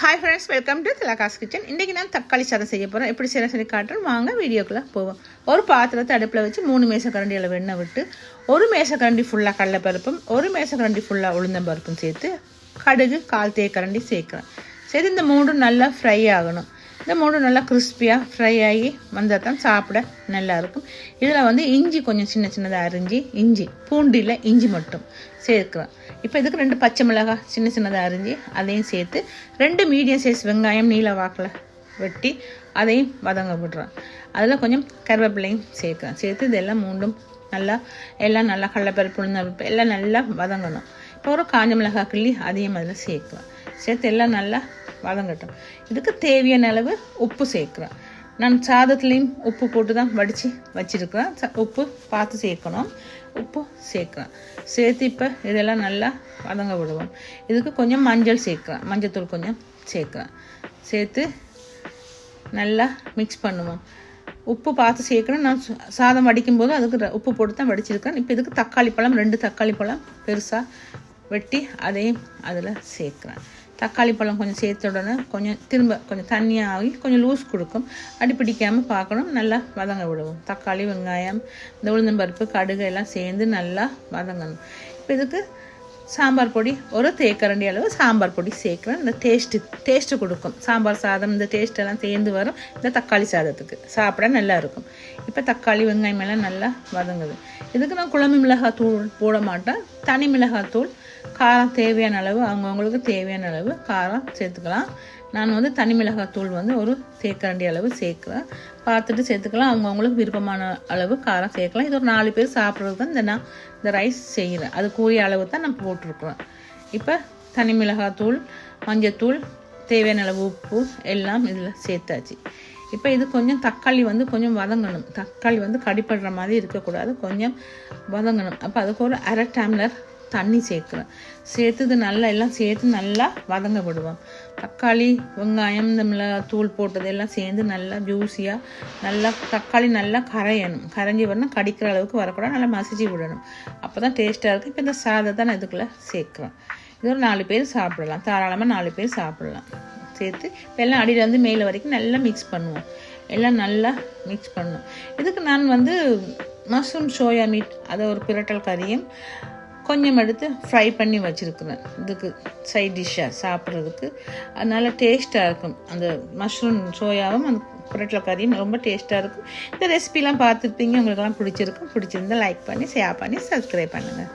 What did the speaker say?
Hi friends welcome to Thilaga's kitchen இன்றைக்கி நான் தக்காளி சாதம் செய்ய போகிறேன் எப்படி செய்ய சொல்லி காட்டுறேன். வாங்க வீடியோக்குள்ளே போவோம். ஒரு பாத்திரத்தை அடுப்பில் வச்சு மூணு மேசக்கரண்டி அளவு எண்ணெய் விட்டு ஒரு மேசக்கரண்டி ஃபுல்லாக கடலைப்பருப்பும் ஒரு மேசக்கரண்டி ஃபுல்லாக உளுந்தம்பருப்பும் சேர்த்து கடுகு கால் தேக்கரண்டி சேர்க்குறேன். சரி இந்த மூணும் நல்லா ஃப்ரை ஆகணும். இந்த மூணும் நல்லா கிறிஸ்பியாக ஃப்ரை ஆகி வந்தால் தான் சாப்பிட நல்லாயிருக்கும் இதில் வந்து இஞ்சி கொஞ்சம் சின்ன சின்னதாக அரிஞ்சு இஞ்சி பூண்டியில் இஞ்சி மட்டும் சேர்க்குறேன் இப்போ இதுக்கு ரெண்டு பச்சை மிளகாய் சின்ன சின்னதாக அரிஞ்சு அதையும் சேர்த்து ரெண்டு மீடியம் சைஸ் வெங்காயம் நீல வாக்கில் வெட்டி அதையும் வதங்க விடுறேன் அதில் கொஞ்சம் கருவேப்பிலையும் சேர்க்குறேன் சேர்த்து இதெல்லாம் மூண்டும் நல்லா எல்லாம் நல்லா கடலப்பருப்பு உளுந்தப்பருப்பு எல்லாம் நல்லா வதங்கணும். இப்போ ஒரு காஞ்ச மிளகாய் கிள்ளி அதையும் அதில் சேர்க்கலாம். சேர்த்து எல்லாம் நல்லா வதங்கட்டும். இதுக்கு தேவையான அளவு உப்பு சேர்க்குறேன் நான் சாதத்துலேயும் உப்பு போட்டு தான் வடித்து வச்சுருக்கிறேன். ச உப்பு பார்த்து சேர்க்கணும். உப்பு சேர்க்குறேன். சேர்த்து இப்போ இதெல்லாம் நல்லா வதங்க விடுவோம். இதுக்கு கொஞ்சம் மஞ்சள் சேர்க்குறேன். மஞ்சத்தூள் கொஞ்சம் சேர்க்குறேன். சேர்த்து நல்லா மிக்ஸ் பண்ணுவோம். உப்பு பார்த்து சேர்க்கணும். நான் சு- சாதம் வடிக்கும்போது அதுக்கு உப்பு போட்டு தான் வடிச்சிருக்கேன். இப்போ இதுக்கு தக்காளி பழம் ரெண்டு தக்காளி பழம் பெருசாக வெட்டி அதையும் அதில் சேர்க்குறேன். தக்காளி பழம் கொஞ்சம் சேர்த்த உடனே கொஞ்சம் திரும்ப கொஞ்சம் தண்ணியாக ஆகி கொஞ்சம் லூஸ் கொடுக்கும். அடி பிடிக்காமல் பார்க்கணும். நல்லா வதங்க விடுவோம். தக்காளி வெங்காயம் இந்த உளுந்தம்பருப்பு கடுகு எல்லாம் சேர்ந்து நல்லா வதங்கணும். இப்போ இதுக்கு சாம்பார் பொடி ஒரு தேக்கரண்டி அளவு சாம்பார் பொடி சேர்க்குறேன். இந்த டேஸ்ட்டு டேஸ்ட்டு கொடுக்கும். சாம்பார் சாதம் இந்த டேஸ்ட்டெல்லாம் சேர்ந்து வரும். இந்த தக்காளி சாதத்துக்கு சாப்பிட நல்லா இருக்கும். இப்போ தக்காளி வெங்காயம் எல்லாம் நல்லா வதங்குது. இதுக்கு நான் குழம்பு மிளகாய் தூள் போட மாட்டேன். தனி மிளகாய் தூள் காரம் தேவையான அளவு அவங்கவுங்களுக்கு தேவையான அளவு காரம் சேர்த்துக்கலாம். நான் வந்து தனி மிளகாத்தூள் வந்து ஒரு சேர்க்கரண்டி அளவு சேர்க்குறேன். பார்த்துட்டு சேர்த்துக்கலாம். அவங்கவுங்களுக்கு விருப்பமான அளவு காரம் சேர்க்கலாம். இது ஒரு நாலு பேர் சாப்பிட்றது தான் இந்த நான் இந்த ரைஸ் செய்கிறேன். அது கூறிய அளவு தான் நான் போட்டிருக்குறேன். இப்போ தனி மிளகாத்தூள் மஞ்சத்தூள் தேவையான அளவு உப்பு எல்லாம் இதில் சேர்த்தாச்சு. இப்போ இது கொஞ்சம் தக்காளி வந்து கொஞ்சம் வதங்கணும். தக்காளி வந்து கடிப்படுற மாதிரி இருக்கக்கூடாது. கொஞ்சம் வதங்கணும். அப்போ அதுக்கு ஒரு அரை டம்ளர் தண்ணி சேர்க்குறேன். சேர்த்து இது நல்லா எல்லாம் சேர்த்து நல்லா வதங்க விடுவோம். தக்காளி வெங்காயம் இந்த மிளகாய் தூள் போட்டது எல்லாம் சேர்ந்து நல்லா ஜூஸியாக நல்லா தக்காளி நல்லா கரையணும். கரைஞ்சி வரணும் கடிக்கிற அளவுக்கு வரக்கூடாது. நல்லா மசிச்சு விடணும். அப்போ தான் டேஸ்ட்டாக இருக்குது இப்போ இந்த சாதத்தை நான் இதுக்குள்ளே சேர்க்குறேன். இது ஒரு நாலு பேர் சாப்பிடலாம். தாராளமாக நாலு பேர் சாப்பிடலாம். சேர்த்து இப்போ எல்லாம் அடியிலேருந்து மேலே வரைக்கும் நல்லா மிக்ஸ் பண்ணுவோம். எல்லாம் நல்லா மிக்ஸ் பண்ணும் இதுக்கு நான் வந்து மஷ்ரூம் சோயா மீட் அதை ஒரு பிரட்டல் கறியும் கொஞ்சம் எடுத்து ஃப்ரை பண்ணி வச்சுருக்குறேன் இதுக்கு சைட் டிஷ்ஷாக சாப்பிட்றதுக்கு. அதனால் டேஸ்ட்டாக இருக்கும். அந்த மஷ்ரூம் சோயாவும் அந்த புரட்டில் கறியும் ரொம்ப டேஸ்ட்டாக இருக்கும். இந்த ரெசிபிலாம் பார்த்துருப்பீங்க. உங்களுக்கெல்லாம் பிடிச்சிருக்கும். பிடிச்சிருந்தா லைக் பண்ணி ஷேர் பண்ணி சப்ஸ்கிரைப் பண்ணுங்கள்